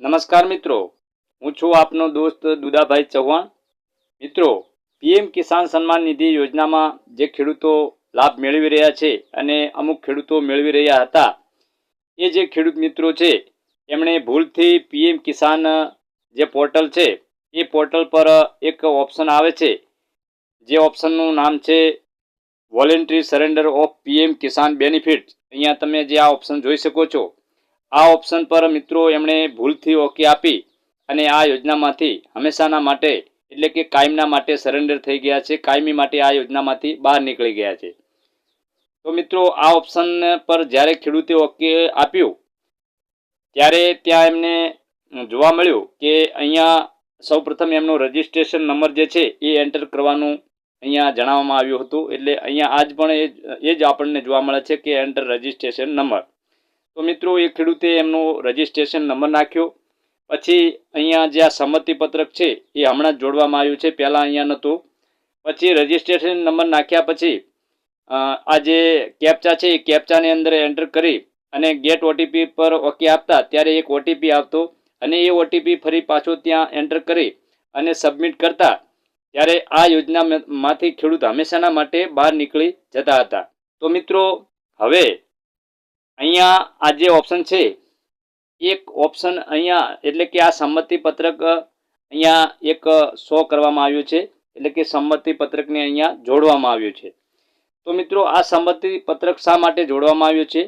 નમસ્કાર મિત્રો, હું છું આપનો દોસ્ત દુદાભાઈ ચૌહાણ. મિત્રો, પીએમ કિસાન સન્માન નિધિ યોજનામાં જે ખેડૂતો લાભ મેળવી રહ્યા છે અને અમુક ખેડૂતો મેળવી રહ્યા હતા, એ જે ખેડૂત મિત્રો છે, એમણે ભૂલથી પીએમ કિસાન જે પોર્ટલ છે, એ પોર્ટલ પર એક ઓપ્શન આવે છે. જે ઓપ્શનનું નામ છે voluntary surrender of PM Kisan benefit અહીંયા તમે જે આ ઓપ્શન જોઈ શકો છો. આ ઓપ્શન પર મિત્રો એમણે ભૂલથી ઓકે આપી અને આ યોજનામાંથી હંમેશાના માટે, એટલે કે કાયમના માટે સરેન્ડર થઈ ગયા છે. કાયમી માટે આ યોજનામાંથી બહાર નીકળી ગયા છે. તો મિત્રો, આ ઓપ્શન પર જ્યારે ખેડૂતે ઓકે આપ્યું, ત્યારે ત્યાં એમને જોવા મળ્યું કે અહીંયા સૌપ્રથમ એમનો રજિસ્ટ્રેશન નંબર જે છે એ એન્ટર કરવાનું અહીંયા જણાવવામાં આવ્યું હતું. એટલે અહીંયા આજ પણ એ જ- એ જ આપણને જોવા મળે છે કે એન્ટર રજિસ્ટ્રેશન નંબર તો મિત્રો, એ ખેડૂતે એમનો રજિસ્ટ્રેશન નંબર નાખ્યો. પછી અહીંયા જે આ સંમતિપત્રક છે, એ હમણાં જ જોડવામાં આવ્યું છે. પહેલાં અહીંયા નહોતું. પછી રજિસ્ટ્રેશન નંબર નાખ્યા પછી આ જે કેપ્ચા છે, એ કેપ્ચાની અંદર એન્ટર કરી અને ગેટ ઓટીપી પર ઓકે આપતા ત્યારે એક ઓટીપી આવતો અને એ ઓટીપી ફરી પાછો ત્યાં એન્ટર કરી અને સબમિટ કરતા ત્યારે આ યોજનામાંથી ખેડૂત હંમેશાના માટે બહાર નીકળી જતા હતા. તો મિત્રો, હવે અહીંયા આ જે ઓપ્શન છે, એક ઓપ્શન અહીંયા, એટલે કે આ સંમતિ પત્રક અહીંયા એક શો કરવામાં આવ્યું છે, એટલે કે સંમતિ પત્રકને અહીંયા જોડવામાં આવ્યું છે. તો મિત્રો, આ સંમતિ પત્રક શા માટે જોડવામાં આવ્યું છે?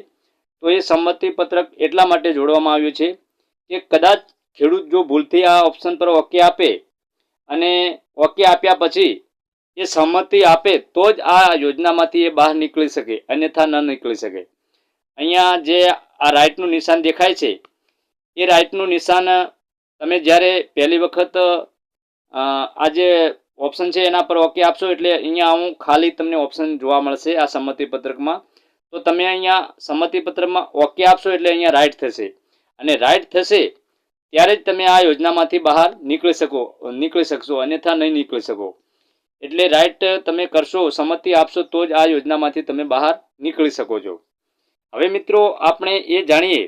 તો એ સંમતિ પત્રક એટલા માટે જોડવામાં આવ્યું છે કે કદાચ ખેડૂત જો ભૂલથી આ ઓપ્શન પર ઓકે આપે અને ઓકે આપ્યા પછી એ સંમતિ આપે તો જ આ યોજનામાંથી એ બહાર નીકળી શકે, અન્યથા ન નીકળી શકે. અહીંયા જે આ રાઇટનું નિશાન દેખાય છે, એ રાઇટનું નિશાન તમે જ્યારે પહેલી વખત આ જે ઓપ્શન છે એના પર ઓકે આપશો એટલે અહીંયા હું ખાલી તમને ઓપ્શન જોવા મળશે આ સંમતિપત્રકમાં તો તમે અહીંયા સંમતિ પત્રકમાં ઓકે આપશો એટલે અહીંયા રાઇટ થશે. અને રાઇટ થશે ત્યારે જ તમે આ યોજનામાંથી બહાર નીકળી શકો નીકળી શકશો, અન્યથા નહીં નીકળી શકો. એટલે રાઇટ તમે કરશો, સંમતિ આપશો તો જ આ યોજનામાંથી તમે બહાર નીકળી શકો છો. હવે મિત્રો, આપણે એ જાણીએ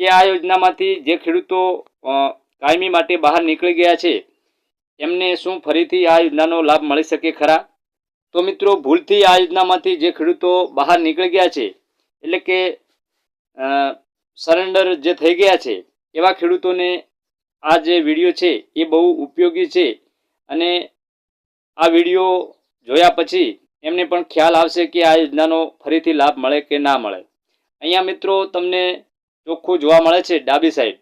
કે આ યોજનામાંથી જે ખેડૂતો કાયમી માટે બહાર નીકળી ગયા છે એમને શું ફરીથી આ યોજનાનો લાભ મળી શકે ખરા? તો મિત્રો, ભૂલથી આ યોજનામાંથી જે ખેડૂતો બહાર નીકળી ગયા છે, એટલે કે સરેન્ડર જે થઈ ગયા છે, એવા ખેડૂતોને આ જે વીડિયો છે, એ બહુ ઉપયોગી છે અને આ વીડિયો જોયા પછી એમને પણ ખ્યાલ આવશે કે આ યોજનાનો ફરીથી લાભ મળે કે ના મળે. અહીંયા મિત્રો તમને ચોખ્ખું જોવા મળે છે ડાબી સાઈડ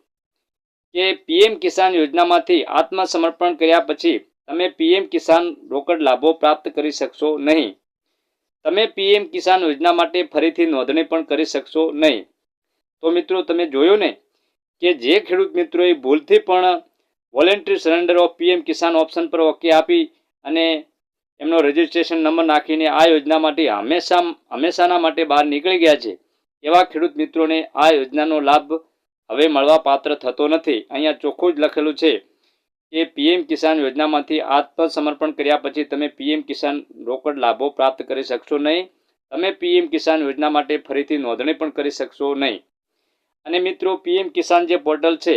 કે પીએમ કિસાન યોજનામાંથી આત્મસમર્પણ કર્યા પછી તમે પીએમ કિસાન રોકડ લાભો પ્રાપ્ત કરી શકશો નહીં. તમે પીએમ કિસાન યોજના માટે ફરીથી નોંધણી પણ કરી શકશો નહીં. તો મિત્રો તમે જોયું ને કે જે ખેડૂત મિત્રોએ ભૂલથી પણ voluntary surrender of PM Kisan option પર ઓકે આપી અને એમનો રજિસ્ટ્રેશન નંબર નાખીને આ યોજના માટે હંમેશા, હંમેશાના માટે બહાર નીકળી ગયા છે. એવા ખેડૂત મિત્રોને આ યોજનાનો લાભ હવે મળવા પાત્ર થતો નથી. અહીંયા ચોખ્ખું જ લખેલું છે કે પીએમ કિસાન યોજનામાંથી આત્મસમર્પણ કર્યા પછી તમે પીએમ કિસાન રોકડ લાભો પ્રાપ્ત કરી શકશો નહીં. તમે પીએમ કિસાન યોજના માટે ફરીથી નોંધણી પણ કરી શકશો નહીં. અને મિત્રો, પીએમ કિસાન જે પોર્ટલ છે,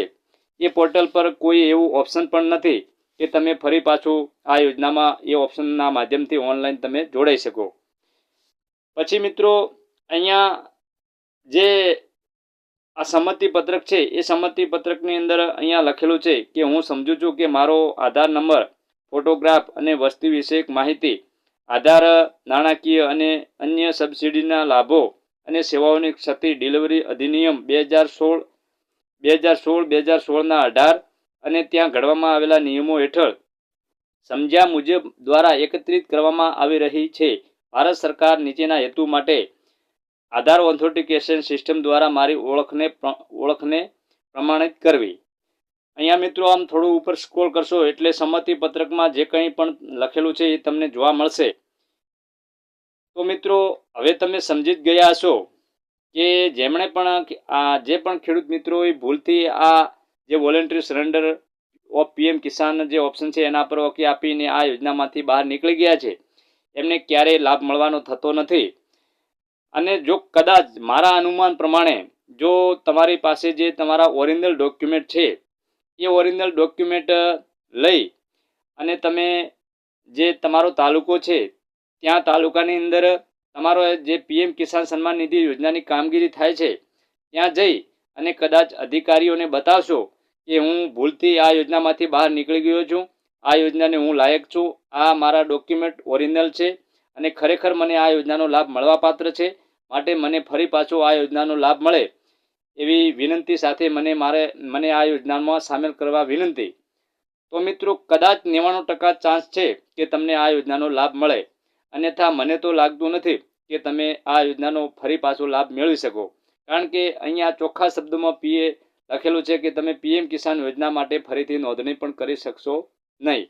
એ પોર્ટલ પર કોઈ એવું ઓપ્શન પણ નથી કે તમે ફરી પાછું આ યોજનામાં એ ઓપ્શનના માધ્યમથી ઓનલાઈન તમે જોડાઈ શકો. પછી મિત્રો, અહીંયા જે આ સંમતિ પત્રક છે, એ સંમતિ પત્રકની અંદર અહીંયા લખેલું છે કે હું સમજુ છું કે મારો આધાર નંબર, ફોટોગ્રાફ અને વસ્તી વિષયક માહિતી, આધાર નાણાકીય અને અન્ય સબસિડીના લાભો અને સેવાઓની ક્ષતિ ડિલિવરી અધિનિયમ બે હજાર સોળ, બે હજાર સોળ, બે હજાર સોળના અઢાર અને ત્યાં ઘડવામાં આવેલા નિયમો હેઠળ સમજ્યા મુજબ દ્વારા એકત્રિત કરવામાં આવી રહી છે. ભારત સરકાર નીચેના હેતુ માટે આધાર ઓથેન્ટિકેશન સિસ્ટમ દ્વારા મારી ઓળખને ઓળખને પ્રમાણિત કરવી. અહીંયા મિત્રો આમ થોડું ઉપર સ્ક્રોલ કરશો એટલે સંમતિ પત્રકમાં જે કંઈ પણ લખેલું છે એ તમને જોવા મળશે. તો મિત્રો, હવે તમે સમજી જ ગયા હશો કે જેમણે પણ આ જે પણ ખેડૂત મિત્રોએ ભૂલથી આ જે voluntary surrender of PM Kisan જે ઓપ્શન છે એના પર ઓકે આપીને આ યોજનામાંથી બહાર નીકળી ગયા છે, એમને ક્યારેય લાભ મળવાનો થતો નથી. અને જો કદાચ મારા અનુમાન પ્રમાણે જો તમારી પાસે જે તમારા ઓરિજિનલ ડોક્યુમેન્ટ છે, એ ઓરિજિનલ ડોક્યુમેન્ટ લઈ અને તમે જે તમારો તાલુકો છે, ત્યાં તાલુકાની અંદર તમારો જે પીએમ કિસાન સન્માન નિધિ યોજનાની કામગીરી થાય છે, ત્યાં જઈ અને કદાચ અધિકારીઓને બતાવશો કે હું ભૂલથી આ યોજનામાંથી બહાર નીકળી ગયો છું, આ યોજનાને હું લાયક છું, આ મારા ડોક્યુમેન્ટ ઓરિજિનલ છે અને ખરેખર મને આ યોજનાનો લાભ મળવાપાત્ર છે. માટે મને ફરી પાછો આ યોજનાનો લાભ મળે એવી વિનંતી સાથે મને મારે, મને આ યોજનામાં સામેલ કરવા વિનંતી. તો મિત્રો, કદાચ નેવાણું ટકા ચાન્સ છે કે તમને આ યોજનાનો લાભ મળે. અન્યથા મને તો લાગતું નથી કે તમે આ યોજનાનો ફરી પાછો લાભ મેળવી શકો. કારણ કે અહીંયા ચોખ્ખા શબ્દોમાં પીએ લખેલું છે કે તમે પીએમ કિસાન યોજના માટે ફરીથી નોંધણી પણ કરી શકશો નહીં.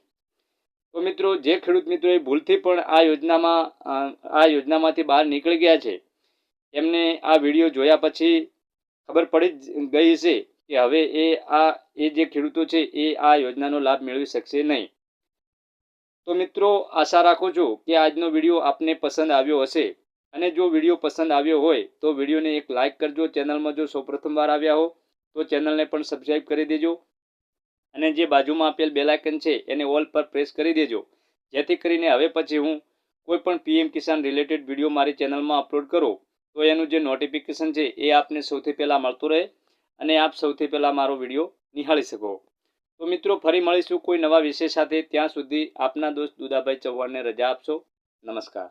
તો મિત્રો, જે ખેડૂત મિત્રોએ ભૂલથી પણ આ યોજનામાં આ યોજનામાંથી બહાર નીકળી ગયા છે એમને આ વીડિયો જોયા પછી ખબર પડી જ ગઈ છે કે હવે એ આ, એ જે ખેડૂતો છે, એ આ યોજનાનો લાભ મેળવી શકશે નહીં. તો મિત્રો, આશા રાખું છું કે આજનો વીડિયો આપને પસંદ આવ્યો હશે. અને જો વીડિયો પસંદ આવ્યો હોય, તો વિડીયોને એક લાઇક કરજો. ચેનલમાં જો સૌપ્રથમવાર આવ્યા હો, તો ચેનલને પણ સબસ્ક્રાઈબ કરી દેજો. અને જે બાજુમાં આપેલ બેલાઇકન છે, એને ઓલ પર પ્રેસ કરી દેજો. જેથી કરીને હવે પછી હું કોઈ પણ પીએમ કિસાન રિલેટેડ વીડિયો મારી ચેનલમાં અપલોડ કરું, તો એનું જે નોટિફિકેશન છે, એ આપને સૌથી પહેલાં મળતું રહે અને આપ સૌથી પહેલાં મારો વીડિયો નિહાળી શકો. તો મિત્રો, ફરી મળીશું કોઈ નવા વિષય સાથે. ત્યાં સુધી આપના દોસ્ત દુદાભાઈ ચૌહાણને રજા આપશો. નમસ્કાર.